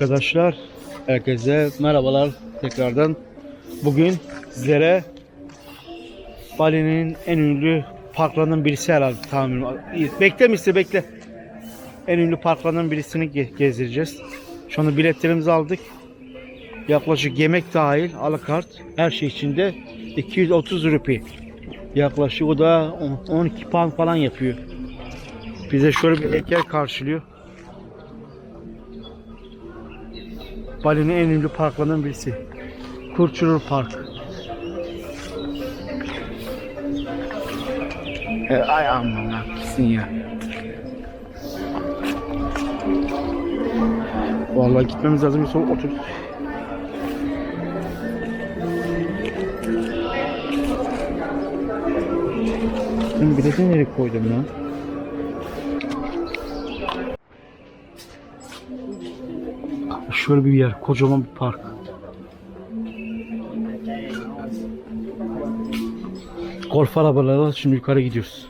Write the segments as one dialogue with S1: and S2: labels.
S1: Arkadaşlar herkese merhabalar tekrardan. Bugün sizlere Bali'nin en ünlü parklarından birisi herhalde tahminim. Bekle misin bekle. En ünlü parklarından birisini ge- gezdireceğiz. Şu anda biletlerimizi aldık. Yaklaşık yemek dahil alakart her şey içinde 230 rupi. Yaklaşık o da on- 12 pound falan yapıyor. Bize şöyle bir heykel karşılıyor. Bali'nin en ünlü parklarından birisi. Kurçulur Park. E, ay aman ya. Vallahi gitmemiz lazım. Sonra otur. Ben bileti nereye koydum ya? Şöyle bir yer, kocaman bir park. Golf arabalarıyla şimdi yukarı gidiyoruz.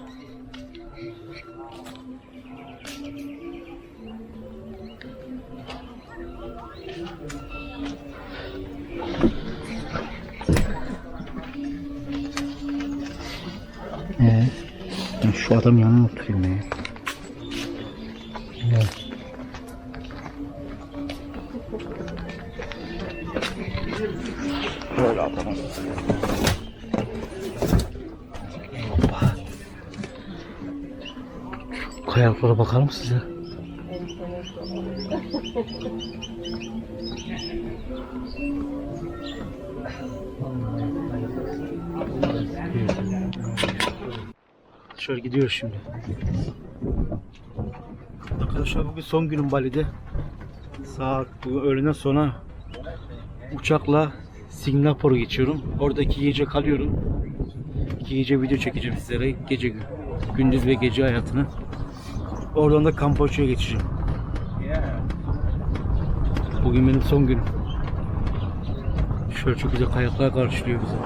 S1: Şu adam yanına oturayım ya. Evet. Böyle adamım. Hoppa. Şu kayalıklara bakalım size. Şöyle gidiyoruz şimdi. Arkadaşlar bugün son günüm Bali'de. Saat öğleden sonra uçakla Singapur'a geçiyorum. Orada iki gece kalıyorum. İki gece video çekeceğim sizlere. Gece gü- gündüz ve gece hayatını. Oradan da Kamboçya'ya geçeceğim. Bugün benim son günüm. Şöyle çok güzel kayaklar karşılıyor bizi.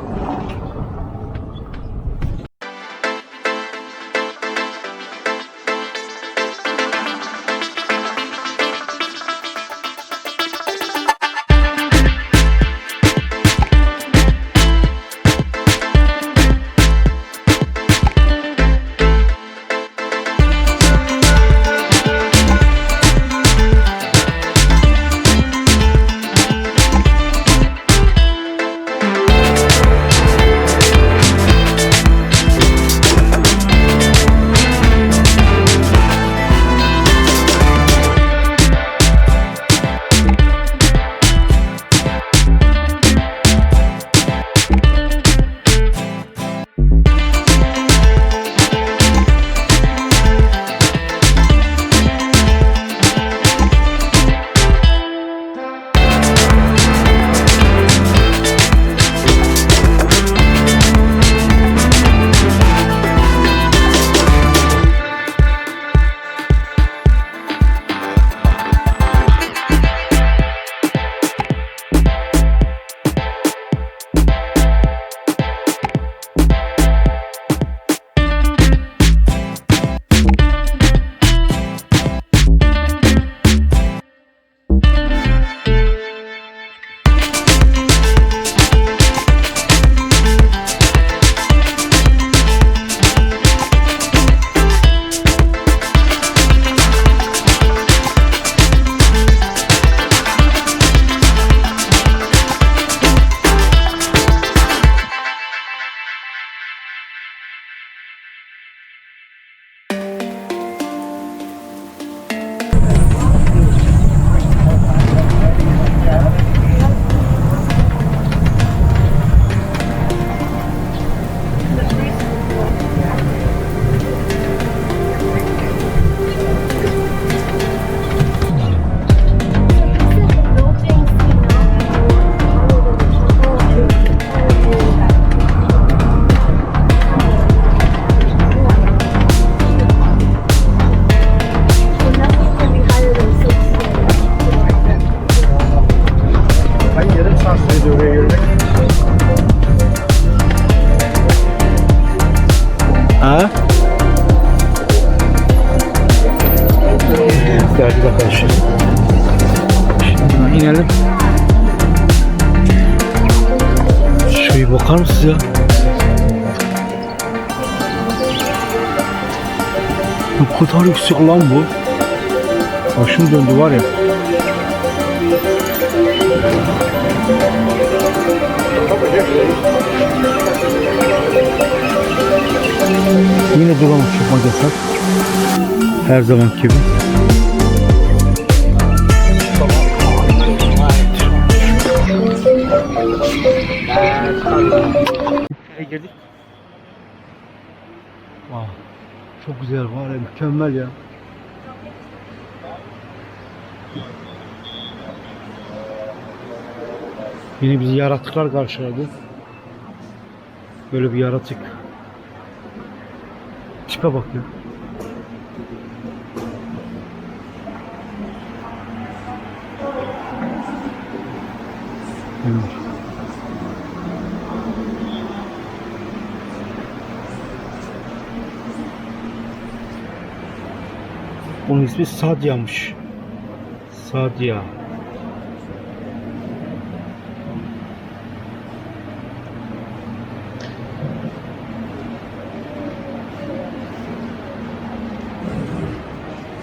S1: tavsiye ediyor oraya yürümek. Ha? Geldi bakalım şimdi. Şimdi inelim. Şuraya bakar mısınız ya? Ne kadar yüksek lan bu. Başım döndü var ya. Yine drone uçurmak yasak. Her zaman gibi. Nereye girdik? Wow. Çok güzel var ya mükemmel ya. Yine bizi yaratıklar karşıladı. Böyle bir yaratık. Tipe bak ya. Evet. Bunun ismi Sadya'mış. Sadya.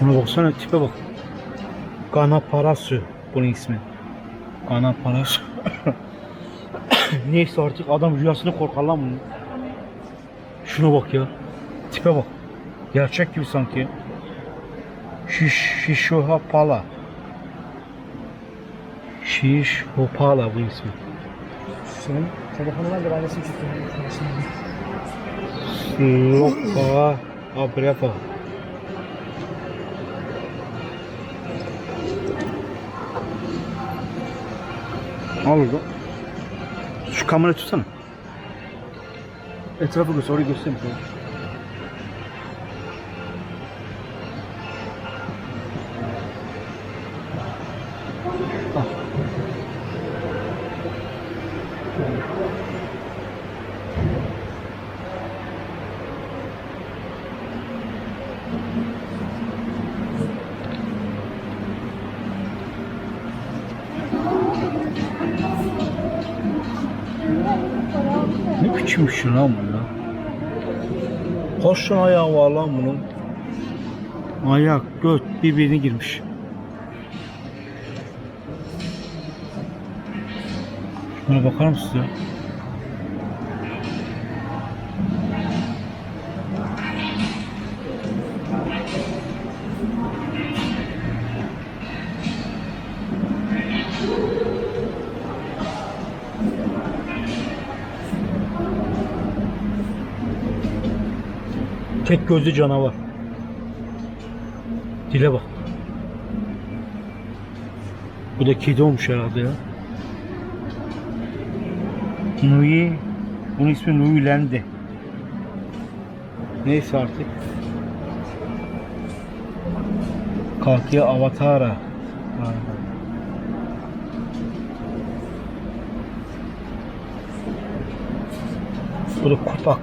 S1: Buna baksana tipe bak. Gana Parasu bunun ismi. Gana Parasu. Neyse artık adam rüyasını korkar lan bunu. Şuna bak ya. Tipe bak. Gerçek gibi sanki. Şiş, Şişohapala. Şişhopala bu ismi.
S2: Senin telefonuna göre ailesi çıktı.
S1: Sloka Abrefa. Al orada. Şu kamerayı tutsana. Etrafı göster, orayı göstereyim lan bunun? Ayak, göt birbirine girmiş. Şuna bakar mısınız ya? Tek gözlü canavar. Dile bak. Bu da kedi olmuş herhalde ya. Nui, bunun ismi Nui Lendi. Neyse artık. Kalkıyor Avatara. Bu da kupak.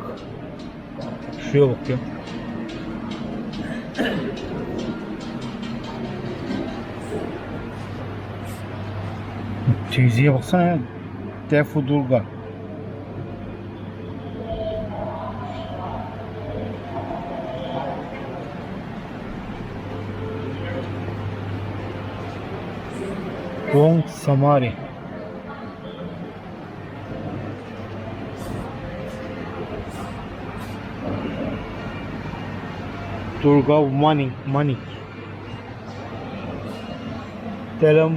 S1: Şuraya bak ya. Teyzeye baksana ya. Defu Durga. Gong Samari. Durga Manik Manik. Telam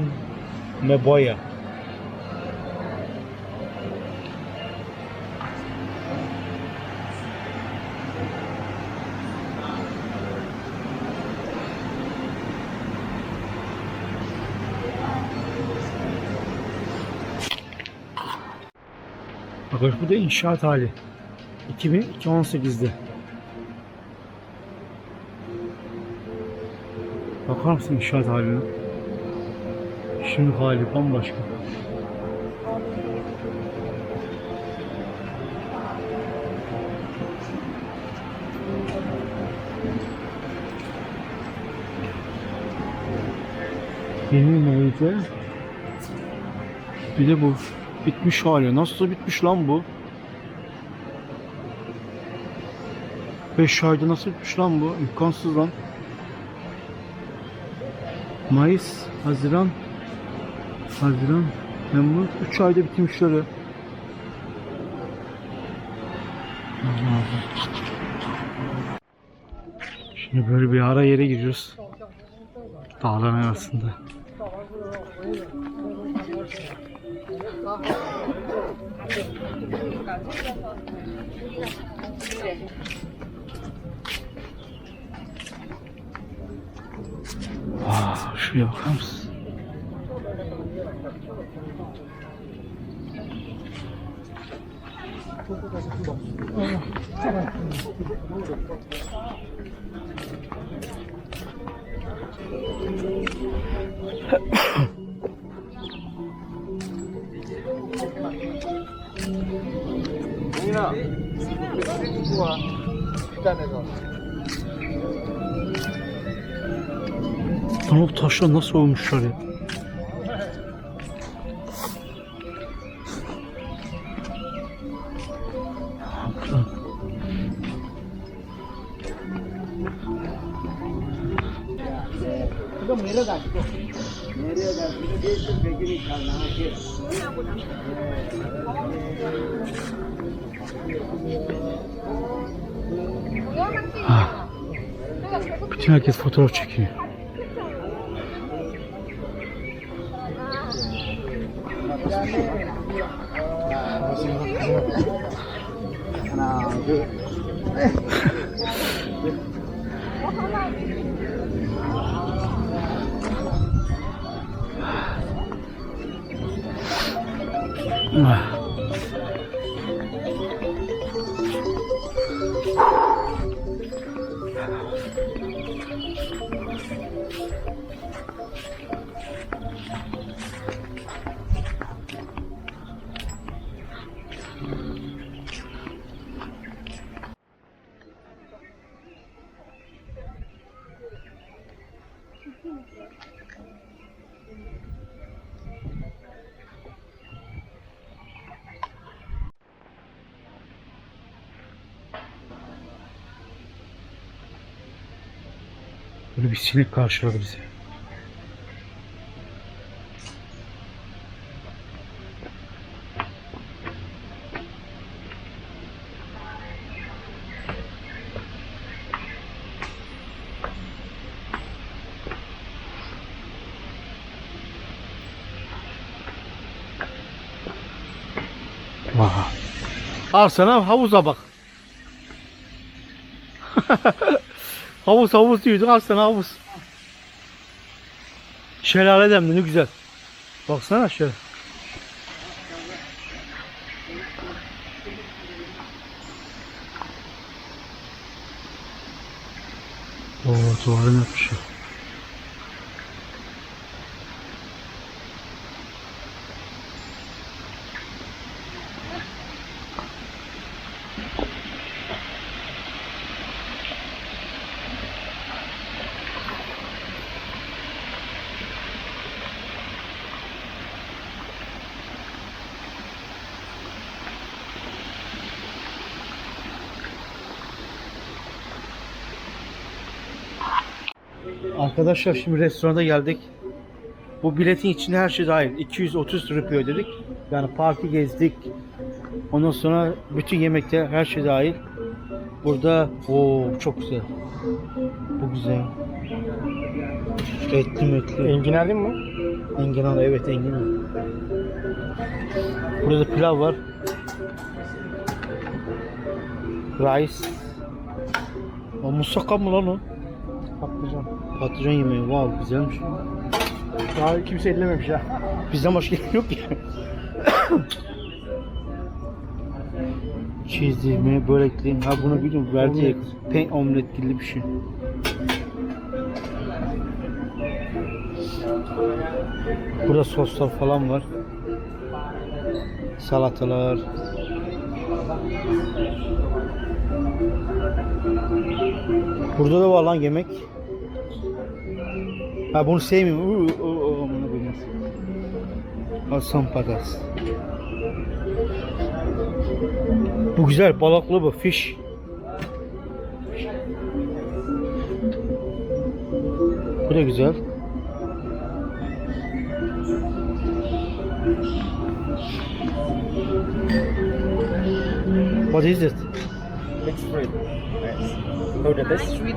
S1: Meboya. Bakın bu da inşaat hali. 2018'de. Bakar mısın inşaat haline? Şimdi hali bambaşka. Yeni neydi? Bir de bu bitmiş hali. Nasıl bitmiş lan bu? 5 ayda nasıl bitmiş lan bu? İmkansız lan. Mayıs, Haziran, Haziran, Temmuz 3 ayda bitmişler ya. Allah'ım. Şimdi böyle bir ara yere giriyoruz. Dağların arasında. Aa, şuraya bakar mısın? Lan o taşlar nasıl olmuşlar ya? Lan. Ah. Bütün herkes fotoğraf çekiyor. Ah. Bir sinek karşıladı bizi. Vay. Al havuza bak. Havuz havuz diyordun al havuz. Şelale demdi ne güzel. Baksana şöyle. Oo duvarın yapmışı. Arkadaşlar şimdi restorana geldik. Bu biletin içinde her şey dahil. 230 rupi ödedik. Yani parkı gezdik. Ondan sonra bütün yemekte her şey dahil. Burada o çok güzel. Bu güzel. Etli metli.
S2: Enginar değil mi?
S1: Enginar evet enginar. Burada pilav var. Rice. O musakka mı lan o?
S2: Patlıcan.
S1: Patlıcan yemeği. Wow güzelmiş.
S2: Daha kimse ellememiş ha.
S1: Bizden başka yok ya. Çizdirme, börekli. Ha bunu biliyorum. Verdi
S2: Omlet.
S1: pen omlet gibi bir şey. Burada soslar falan var. Salatalar. Burada da var lan yemek. Ha bunu sevmiyorum. Uu, uu, uu, amına koyayım. Patas. Bu güzel balıklı bu fish. Bu da güzel. What is it?
S2: Mixed fruit. Nice. How the best?
S3: Sweet.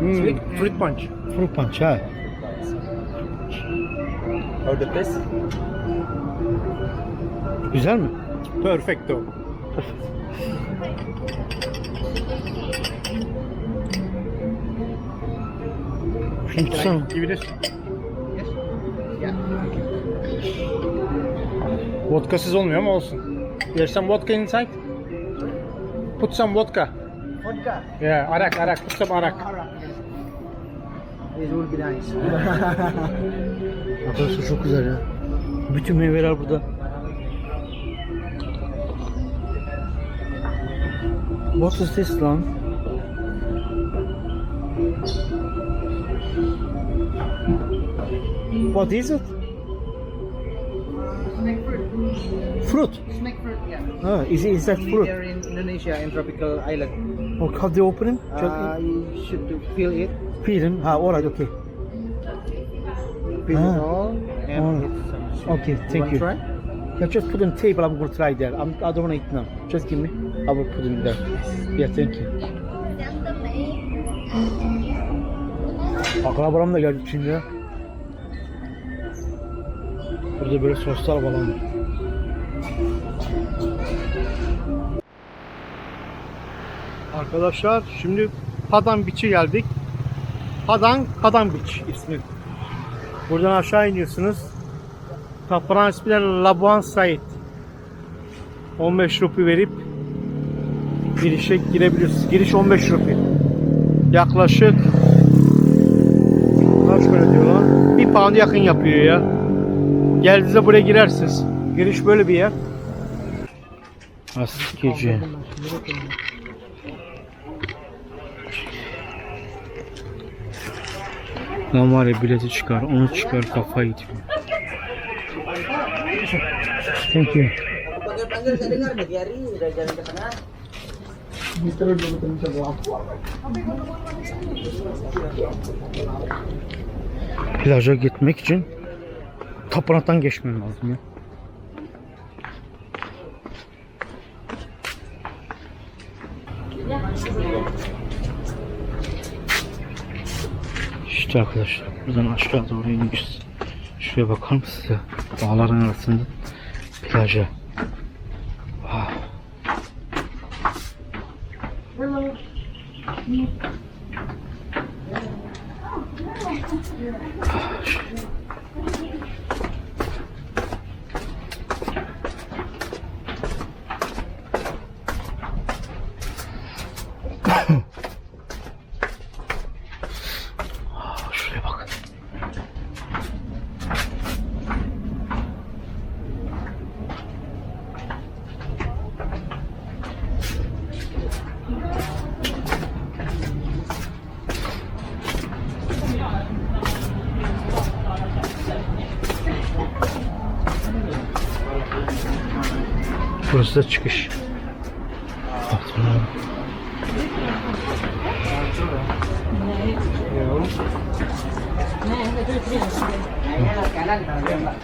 S2: Mm,
S3: Sweet.
S2: fruit punch.
S1: Fruit punch ha.
S2: How the best?
S1: Güzel mi?
S2: Perfecto.
S1: Şunu tutsana.
S2: Give it a
S3: Yeah.
S2: Vodkasız olmuyor ama olsun. There's some vodka inside. Put some vodka.
S3: Vodka.
S2: Yeah, arak, arak. Put some arak.
S3: This will be nice.
S1: Arkadaşlar çok güzel ya. Bütün meyveler burada. What is this lan? What is it?
S3: Fruit.
S1: Fruit.
S3: Snake fruit, yeah.
S1: Ah, is, is that fruit?
S3: there in Indonesia, in tropical island.
S1: Oh, how do you open it?
S3: Uh, you should to peel it,
S1: Peel them. Ah, alright, okay.
S3: Peel
S1: Ah.
S3: all, sweet.
S1: Okay, thank
S3: wanna
S1: you.
S3: Try?
S1: Yeah, just put on table. I'm to try there. I'm, I don't want to eat now. Just give me. I will put it there. Yeah, thank you. Akrabalarım da geldi şimdi ya. Burada böyle soslar falan var. Arkadaşlar şimdi Padang Beach'e geldik. Padang, Padang Beach ismi. Buradan aşağı iniyorsunuz. Tapınan ismi de Labuan Said. 15 rupi verip girişe girebilirsiniz. Giriş 15 rupi. Yaklaşık kaç para diyorlar? Bir pound yakın yapıyor ya. Geldiğinizde buraya girersiniz. Giriş böyle bir yer. Askeci. Lan var ya bileti çıkar, onu çıkar kafayı gidiyor. Thank you. Plaja gitmek için tapınaktan geçmem lazım ya. İşte arkadaşlar buradan aşağı doğru iniyoruz. Şuraya bakar mısınız ya? Dağların arasında plaja. Burası da çıkış.
S3: Kanan, Mbak.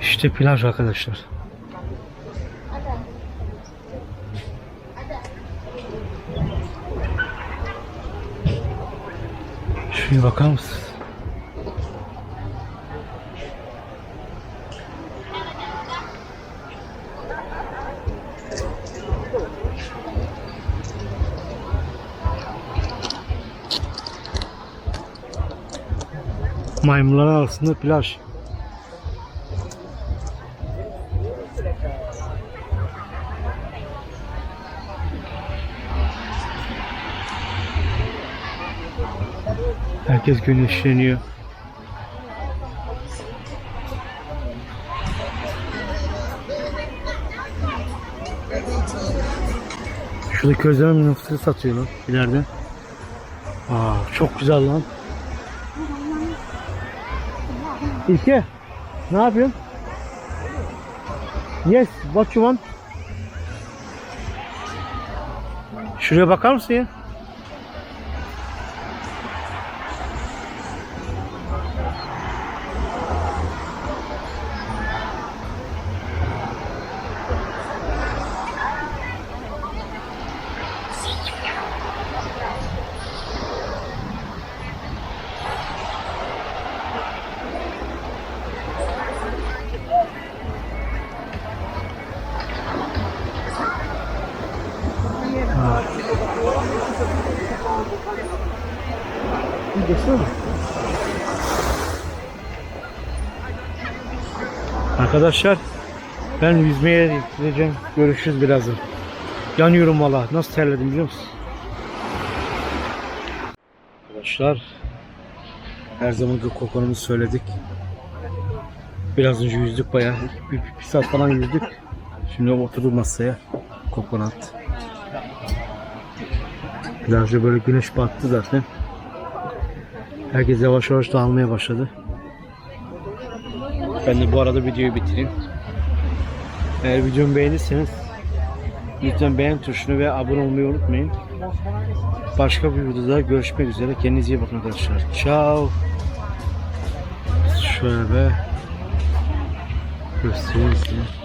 S1: İşte plaj arkadaşlar. Şuraya bakar mısınız? Maymunlar arasında plaj. Herkes güneşleniyor. Şurada közleme mısırı satıyor lan ileride. Aa, çok güzel lan. İlke, ne yapıyorsun? Yes, what you want? Şuraya bakar mısın ya? Arkadaşlar ben yüzmeye gideceğim. Görüşürüz birazdan. Yanıyorum valla. Nasıl terledim biliyor musun? Arkadaşlar her zamanki kokonumuzu söyledik. Biraz önce yüzdük bayağı. Bir, bir saat falan yüzdük. Şimdi oturduk masaya. Kokonat. Birazcık böyle güneş battı zaten. Herkes yavaş yavaş dağılmaya başladı. Ben de bu arada videoyu bitireyim. Eğer videomu beğenirseniz lütfen beğen tuşunu ve abone olmayı unutmayın. Başka bir videoda görüşmek üzere. Kendinize iyi bakın arkadaşlar. Ciao. Şöyle göstereyim size.